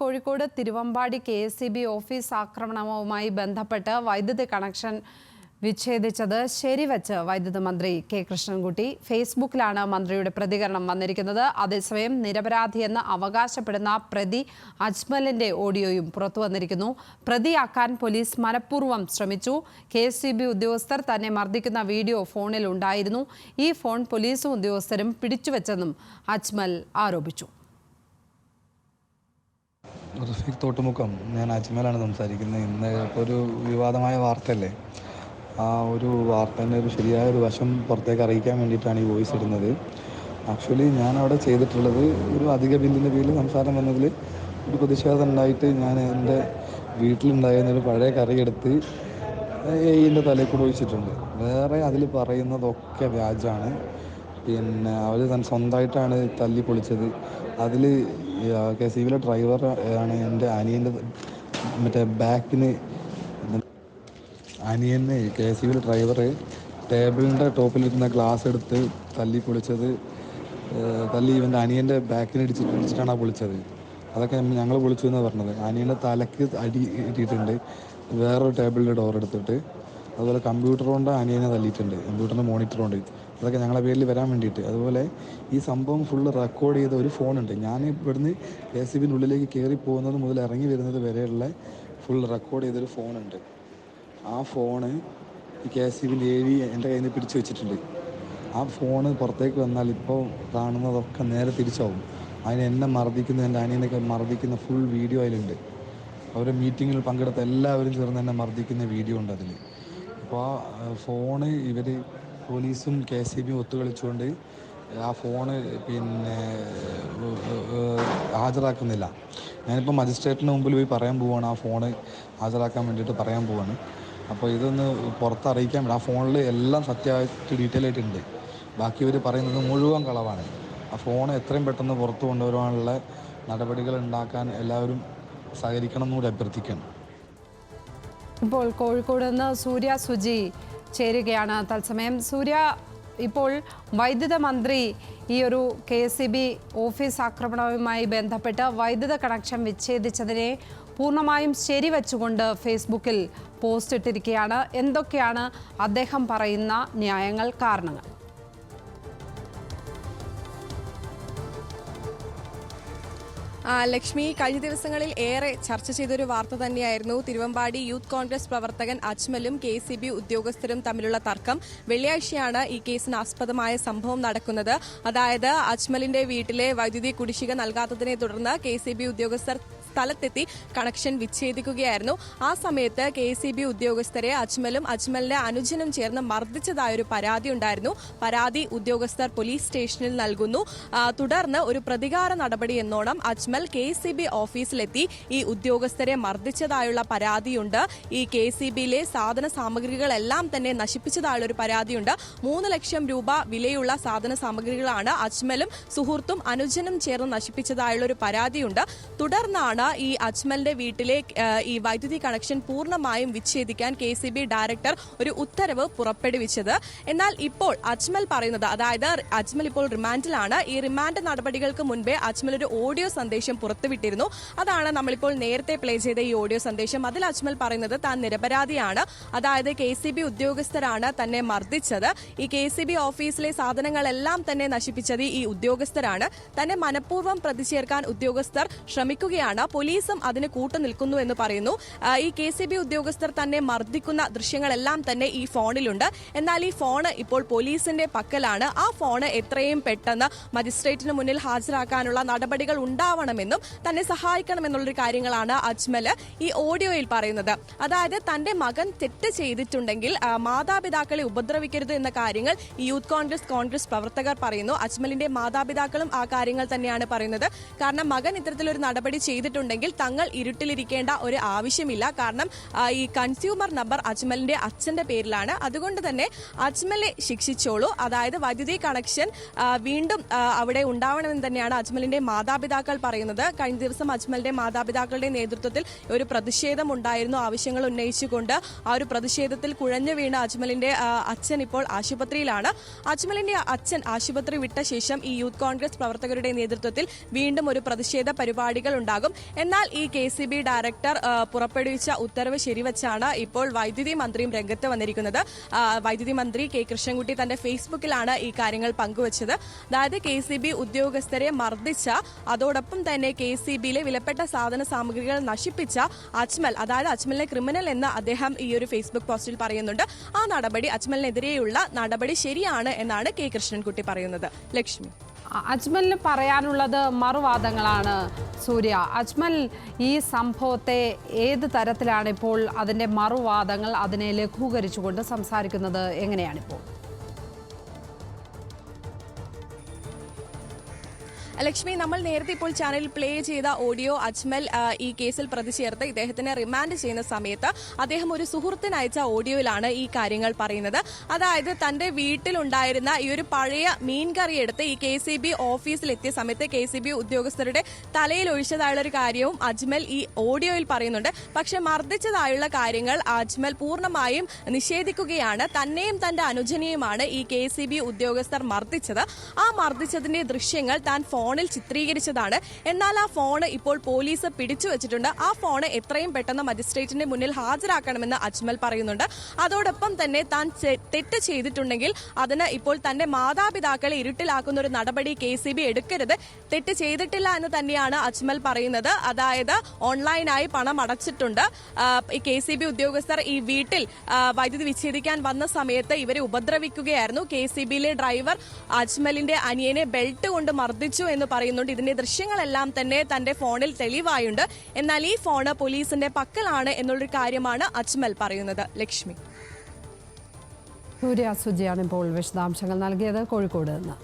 Kozhikode Thiruvambady K S office ആക്രമണവുമായി ബന്ധപ്പെട്ട് വൈദ്യുതി connection വിച്ഛേദിച്ചത് ശരിവച്ച് വൈദ്യുതി മന്ത്രി കെ കൃഷ്ണൻകുട്ടി. ഫേസ്ബുക്കിലാണ് മന്ത്രിയുടെ പ്രതികരണം വന്നിരിക്കുന്നത്. അതേസമയം നിരപരാധിയെന്ന് അവകാശപ്പെടുന്ന പ്രതി അജ്മലിന്റെ ഓഡിയോയും പുറത്തു വന്നിരിക്കുന്നു. പ്രതിയാക്കാൻ പോലീസ് മനഃപൂർവം ശ്രമിച്ചു. കെ ഉദ്യോഗസ്ഥർ തന്നെ മർദ്ദിക്കുന്ന വീഡിയോ ഫോണിൽ ഉണ്ടായിരുന്നു. ഈ ഫോൺ പോലീസും ഉദ്യോഗസ്ഥരും പിടിച്ചുവെച്ചെന്നും അജ്മൽ ആരോപിച്ചു. റഫീഖ് തോട്ടുമുക്കം ഞാൻ അജ്മലാണ് സംസാരിക്കുന്നത്. ഇന്ന് ഇപ്പോൾ ഒരു വിവാദമായ വാർത്തയല്ലേ? ആ ഒരു വാർത്തേന്റെ ഒരു ശരിയായ ഒരു വശം പുറത്തേക്ക് അറിയിക്കാൻ വേണ്ടിയിട്ടാണ് ഈ വോയിസ് ഇടുന്നത്. ആക്ച്വലി ഞാൻ അവിടെ ചെയ്തിട്ടുള്ളത് ഒരു അധിക ബില്ലിന്റെ പേരിൽ സംസാരം വന്നതിൽ ഒരു പ്രതിഷേധം ഉണ്ടായിട്ട് ഞാൻ എന്റെ വീട്ടിലുണ്ടായിരുന്ന ഒരു പഴയ കറി എടുത്ത് എയ്യിന്റെ തലയിൽ കൂടെ ഒഴിച്ചിട്ടുണ്ട്. വേറെ അതിൽ പറയുന്നതൊക്കെ വ്യാജാണ് പിന്നെ അവർ തന്നെ സ്വന്തമായിട്ടാണ് തല്ലി പൊളിച്ചത്. അതിൽ കെ സി ബിയിലെ ഡ്രൈവർ ആണ് എന്റെ അനിയന്റെ മറ്റേ ബാക്കിന് അനിയന് കെ സി ബിയിലെ ഡ്രൈവർ ടേബിളിന്റെ ടോപ്പിലിരുന്ന ഗ്ലാസ് എടുത്ത് തല്ലി പൊളിച്ചത് തല്ലി ഇവന്റെ അനിയന്റെ അടിച്ച് ഇടിച്ചിട്ടാണ് ആ പൊളിച്ചത്. അതൊക്കെ ഞങ്ങൾ പൊളിച്ചു എന്നാണ് പറഞ്ഞത്. അനിയന്റെ തലക്ക് അടി കിട്ടിയിട്ടുണ്ട് വേറൊരു ടേബിളിന്റെ ഡോർ എടുത്തിട്ട്. അതുപോലെ കമ്പ്യൂട്ടർ കൊണ്ട് അനിയനെ തല്ലിയിട്ടുണ്ട്. കമ്പ്യൂട്ടറിന്റെ മോണിറ്റർ കൊണ്ട്. അതൊക്കെ ഞങ്ങളെ പേരിൽ വരാൻ വേണ്ടിയിട്ട്. അതുപോലെ ഈ സംഭവം ഫുള്ള് റെക്കോർഡ് ചെയ്ത ഒരു ഫോണുണ്ട് ഞാൻ ഇവിടുന്ന് എ സി ബിന്റെ ഉള്ളിലേക്ക് കയറി പോകുന്നത് മുതൽ ഇറങ്ങി വരുന്നത് വരെയുള്ള ഫുൾ റെക്കോർഡ് ചെയ്തൊരു ഫോണുണ്ട് ആ ഫോണ് ഈ കെ എസ് ബിന്റെ ഏഴി എന്റെ കയ്യിൽ നിന്ന് പിടിച്ചു വെച്ചിട്ടുണ്ട്. ആ ഫോണ് പുറത്തേക്ക് വന്നാൽ ഇപ്പോൾ കാണുന്നതൊക്കെ നേരെ തിരിച്ചാവും. അതിന് എന്നെ മർദ്ദിക്കുന്ന എന്റെ അനിയനൊക്കെ മർദ്ദിക്കുന്ന ഫുൾ വീഡിയോ അതിലുണ്ട്. അവരുടെ മീറ്റിങ്ങിൽ പങ്കെടുത്ത എല്ലാവരും ചേർന്ന് എന്നെ മർദ്ദിക്കുന്ന വീഡിയോ ഉണ്ട് അതിൽ അപ്പോൾ ആ ഫോണ് ഇവർ പോലീസും കെ എസ് സി ബിയും ഒത്തുകളിച്ചുകൊണ്ട് ആ ഫോണ് പിന്നെ ഹാജരാക്കുന്നില്ല. ഞാനിപ്പോൾ മജിസ്ട്രേറ്റിന് മുമ്പിൽ പോയി പറയാൻ പോവാണ് ആ ഫോണ് ഹാജരാക്കാൻ വേണ്ടിയിട്ട് പറയാൻ പോവാണ്. അപ്പോൾ ഇതൊന്ന് പുറത്തറിയിക്കാൻ വേണ്ടി ആ ഫോണിൽ എല്ലാം സത്യമായിട്ട് ഡീറ്റെയിൽ ആയിട്ടുണ്ട്. ബാക്കി ഇവർ പറയുന്നത് മുഴുവൻ കളവാണ്. ആ ഫോൺ എത്രയും പെട്ടെന്ന് പുറത്തു കൊണ്ടുവരുവാനുള്ള നടപടികൾ ഉണ്ടാക്കാൻ എല്ലാവരും സഹകരിക്കണം എന്നുകൂടി അഭ്യർത്ഥിക്കണം ഇപ്പോൾ കോഴിക്കോട് നിന്ന് സൂര്യ സുജി ചേരുകയാണ് തത്സമയം. സൂര്യ ഇപ്പോൾ വൈദ്യുത മന്ത്രി ഈ ഒരു കെ എസ് ബി ഓഫീസ് ആക്രമണവുമായി ബന്ധപ്പെട്ട് വൈദ്യുത കണക്ഷൻ വിച്ഛേദിച്ചതിനെ പൂർണമായും ശരിവച്ചുകൊണ്ട് ഫേസ്ബുക്കിൽ പോസ്റ്റ് ഇട്ടിരിക്കുകയാണ്. എന്തൊക്കെയാണ് അദ്ദേഹം പറയുന്ന ന്യായങ്ങൾ കാരണങ്ങൾ? ലക്ഷ്മി കഴിഞ്ഞ ദിവസങ്ങളിൽ ഏറെ ചർച്ച ചെയ്തൊരു വാർത്ത തന്നെയായിരുന്നു. തിരുവമ്പാടി യൂത്ത് കോൺഗ്രസ് പ്രവർത്തകൻ അജ്മലും കെ സി ബി ഉദ്യോഗസ്ഥരും തമ്മിലുള്ള തർക്കം. വെള്ളിയാഴ്ചയാണ് ഈ കേസിന് ആസ്പദമായ സംഭവം നടക്കുന്നത്. അതായത് അജ്മലിന്റെ വീട്ടിലെ വൈദ്യുതി കുടിശ്ശിക നൽകാത്തതിനെ തുടർന്ന് കെ സി ബി ഉദ്യോഗസ്ഥർ സ്ഥലത്തെത്തി കണക്ഷൻ വിച്ഛേദിക്കുകയായിരുന്നു. ആ സമയത്ത് കെ ഉദ്യോഗസ്ഥരെ അജ്മലും അജ്മലിന്റെ അനുജനും ചേർന്ന് മർദ്ദിച്ചതായൊരു പരാതി ഉണ്ടായിരുന്നു. പരാതി ഉദ്യോഗസ്ഥർ പോലീസ് സ്റ്റേഷനിൽ നൽകുന്നു. തുടർന്ന് ഒരു പ്രതികാര നടപടി എന്നോണം അജ്മൽ കെ ഓഫീസിലെത്തി. ഈ ഉദ്യോഗസ്ഥരെ മർദ്ദിച്ചതായുള്ള പരാതിയുണ്ട്. ഈ കെ സി ബിയിലെ സാധന സാമഗ്രികളെല്ലാം തന്നെ നശിപ്പിച്ചതായുള്ള ഒരു പരാതിയുണ്ട്. മൂന്ന് ലക്ഷം രൂപ വിലയുള്ള സാധന സാമഗ്രികളാണ് അജ്മലും സുഹൃത്തും അനുജനും ചേർന്ന് നശിപ്പിച്ചതായുള്ള ഒരു പരാതിയുണ്ട്. തുടർന്നാണ് ഈ അജ്മലിന്റെ വീട്ടിലെ ഈ വൈദ്യുതി കണക്ഷൻ പൂർണമായും വിച്ഛേദിക്കാൻ കെ ഡയറക്ടർ ഒരു ഉത്തരവ് പുറപ്പെടുവിച്ചത്. എന്നാൽ ഇപ്പോൾ അജ്മൽ പറയുന്നത് അതായത് അജ്മൽ ഇപ്പോൾ റിമാൻഡിലാണ്. ഈ റിമാൻഡ് നടപടികൾക്ക് മുൻപേ അജ്മൽ ഒരു ഓഡിയോ സന്ദേശം പുറത്തുവിട്ടിരുന്നു. അതാണ് നമ്മളിപ്പോൾ നേരത്തെ പ്ലേ ചെയ്ത ഈ ഓഡിയോ സന്ദേശം. അതിൽ അജ്മൽ പറയുന്നത് താൻ നിരപരാധിയാണ്. അതായത് കെ ഉദ്യോഗസ്ഥരാണ് തന്നെ മർദ്ദിച്ചത്. ഈ കെ ഓഫീസിലെ സാധനങ്ങളെല്ലാം തന്നെ നശിപ്പിച്ചത് ഈ ഉദ്യോഗസ്ഥരാണ്. തന്നെ മനഃപൂർവം പ്രതിചേർക്കാൻ ഉദ്യോഗസ്ഥർ ശ്രമിക്കുകയാണ്. പോലീസും അതിന് കൂട്ടുനിൽക്കുന്നു എന്ന് പറയുന്നു. ഈ കെ സി ബി ഉദ്യോഗസ്ഥർ തന്നെ മർദ്ദിക്കുന്ന ദൃശ്യങ്ങളെല്ലാം തന്നെ ഈ ഫോണിലുണ്ട്. എന്നാൽ ഈ ഫോണ് ഇപ്പോൾ പോലീസിന്റെ പക്കലാണ്. ആ ഫോണ് എത്രയും പെട്ടെന്ന് മജിസ്ട്രേറ്റിന് മുന്നിൽ ഹാജരാക്കാനുള്ള നടപടികൾ ഉണ്ടാവണമെന്നും തന്നെ സഹായിക്കണമെന്നുള്ളൊരു കാര്യങ്ങളാണ് അജ്മൽ ഈ ഓഡിയോയിൽ പറയുന്നത്. അതായത് തന്റെ മകൻ തെറ്റ് ചെയ്തിട്ടുണ്ടെങ്കിൽ മാതാപിതാക്കളെ ഉപദ്രവിക്കരുത് എന്ന കാര്യങ്ങൾ യൂത്ത് കോൺഗ്രസ് കോൺഗ്രസ് പ്രവർത്തകർ പറയുന്നു. അജ്മലിന്റെ മാതാപിതാക്കളും ആ കാര്യങ്ങൾ തന്നെയാണ് പറയുന്നത്. കാരണം മകൻ ഇത്തരത്തിലൊരു നടപടി ചെയ്തിട്ടുണ്ടെങ്കിൽ തങ്ങൾ ഇരുട്ടിലിരിക്കേണ്ട ഒരു ആവശ്യമില്ല. കാരണം ഈ കൺസ്യൂമർ നമ്പർ അജ്മലിന്റെ അച്ഛന്റെ പേരിലാണ്. അതുകൊണ്ട് തന്നെ അജ്മലെ ശിക്ഷിച്ചോളൂ. അതായത് വൈദ്യുതി കണക്ഷൻ വീണ്ടും അവിടെ ഉണ്ടാവണമെന്ന് തന്നെയാണ് അജ്മലിന്റെ മാതാപിതാക്കൾ പറയുന്നത്. കഴിഞ്ഞ ദിവസം അജ്മലിന്റെ മാതാപിതാക്കളുടെ നേതൃത്വത്തിൽ ഒരു പ്രതിഷേധം ഉണ്ടായിരുന്നു. ആവശ്യങ്ങൾ ഉന്നയിച്ചുകൊണ്ട് ആ ഒരു പ്രതിഷേധത്തിൽ കുഴഞ്ഞു വീണ അജ്മലിന്റെ അച്ഛൻ ഇപ്പോൾ ആശുപത്രിയിലാണ്. അജ്മലിന്റെ അച്ഛൻ ആശുപത്രി വിട്ട ശേഷം ഈ യൂത്ത് കോൺഗ്രസ് പ്രവർത്തകരുടെ നേതൃത്വത്തിൽ വീണ്ടും ഒരു പ്രതിഷേധ പരിപാടികൾ ഉണ്ടാകും. എന്നാൽ ഈ കെ സി ബി ഡയറക്ടർ പുറപ്പെടുവിച്ച ഉത്തരവ് ശരിവച്ചാണ് ഇപ്പോൾ വൈദ്യുതി മന്ത്രിയും രംഗത്ത് വന്നിരിക്കുന്നത്. വൈദ്യുതി മന്ത്രി കെ കൃഷ്ണൻകുട്ടി തന്റെ ഫേസ്ബുക്കിലാണ് ഈ കാര്യങ്ങൾ പങ്കുവച്ചത്. അതായത് കെ സി ബി ഉദ്യോഗസ്ഥരെ മർദ്ദിച്ച അതോടൊപ്പം തന്നെ കെ സി ബിയിലെ വിലപ്പെട്ട സാധന സാമഗ്രികൾ നശിപ്പിച്ച അജ്മൽ അതായത് അജ്മലിനെ ക്രിമിനൽ എന്ന് അദ്ദേഹം ഈ ഒരു ഫേസ്ബുക്ക് പോസ്റ്റിൽ പറയുന്നുണ്ട്. ആ നടപടി അജ്മലിനെതിരെയുള്ള നടപടി ശരിയാണ് എന്നാണ് കെ കൃഷ്ണൻകുട്ടി പറയുന്നത്. ലക്ഷ്മി. അജ്മലിന് പറയാനുള്ളത് മറുവാദങ്ങളാണ്. സൂര്യ അജ്മൽ ഈ സംഭവത്തെ ഏത് തരത്തിലാണ് ഇപ്പോൾ അതിന്റെ മറുവാദങ്ങൾ അതിനെ ലഘൂകരിച്ചുകൊണ്ട് സംസാരിക്കുന്നത്? എങ്ങനെയാണിപ്പോൾ? ലക്ഷ്മി നമ്മൾ നേരത്തെ ഇപ്പോൾ ചാനലിൽ പ്ലേ ചെയ്ത ഓഡിയോ അജ്മൽ ഈ കേസിൽ പ്രതി ചേർത്ത് ഇദ്ദേഹത്തിനെ റിമാൻഡ് ചെയ്യുന്ന സമയത്ത് അദ്ദേഹം ഒരു സുഹൃത്തിന് അയച്ച ഓഡിയോയിലാണ് ഈ കാര്യങ്ങൾ പറയുന്നത്. അതായത് തന്റെ വീട്ടിലുണ്ടായിരുന്ന ഈ ഒരു പഴയ മീൻകറി എടുത്ത് ഈ കെ സി ബി ഓഫീസിൽ എത്തിയ സമയത്ത് കെ സി ബി ഉദ്യോഗസ്ഥരുടെ തലയിൽ ഒഴിച്ചതായുള്ള ഒരു കാര്യവും അജ്മൽ ഈ ഓഡിയോയിൽ പറയുന്നുണ്ട്. പക്ഷെ മർദ്ദിച്ചതായുള്ള കാര്യങ്ങൾ അജ്മൽ പൂർണമായും നിഷേധിക്കുകയാണ്. തന്നെയും തന്റെ അനുജനെയുമാണ് ഈ കെ സി ബി ഉദ്യോഗസ്ഥർ മർദ്ദിച്ചത്. ആ മർദ്ദിച്ചതിന്റെ ദൃശ്യങ്ങൾ താൻ ഫോണിൽ ചിത്രീകരിച്ചതാണ്. എന്നാൽ ആ ഫോൺ ഇപ്പോൾ പോലീസ് പിടിച്ചു വെച്ചിട്ടുണ്ട്. ആ ഫോൺ എത്രയും പെട്ടെന്ന് മജിസ്ട്രേറ്റിന്റെ മുന്നിൽ ഹാജരാക്കണമെന്ന് അജ്മൽ പറയുന്നുണ്ട്. അതോടൊപ്പം തന്നെ താൻ തെറ്റ് ചെയ്തിട്ടുണ്ടെങ്കിൽ അതിന് ഇപ്പോൾ തന്റെ മാതാപിതാക്കളെ ഇരുട്ടിലാക്കുന്ന ഒരു നടപടി കെ സി ബി എടുക്കരുത്. തെറ്റ് ചെയ്തിട്ടില്ല എന്ന് തന്നെയാണ് അജ്മൽ പറയുന്നത്. അതായത് ഓൺലൈനായി പണം അടച്ചിട്ടുണ്ട്. ഈ കെ സി ബി ഉദ്യോഗസ്ഥർ ഈ വീട്ടിൽ വൈദ്യുതി വിച്ഛേദിക്കാൻ വന്ന സമയത്ത് ഇവരെ ഉപദ്രവിക്കുകയായിരുന്നു. കെ സി ബിയിലെ ഡ്രൈവർ അജ്മലിന്റെ അനിയനെ ബെൽറ്റ് കൊണ്ട് മർദ്ദിച്ചു എന്ന് പറയുന്നുണ്ട്. ഇതിന്റെ ദൃശ്യങ്ങളെല്ലാം തന്നെ തന്റെ ഫോണിൽ തെളിവായുണ്ട്. എന്നാൽ ഈ ഫോണ് പോലീസിന്റെ പക്കലാണ് എന്നുള്ളൊരു കാര്യമാണ് അജ്മൽ പറയുന്നത്. ലക്ഷ്മി. സൂര്യ സുജിയാണ് ഇപ്പോൾ വിശദാംശങ്ങൾ നൽകിയത്. കോഴിക്കോട് നിന്ന്.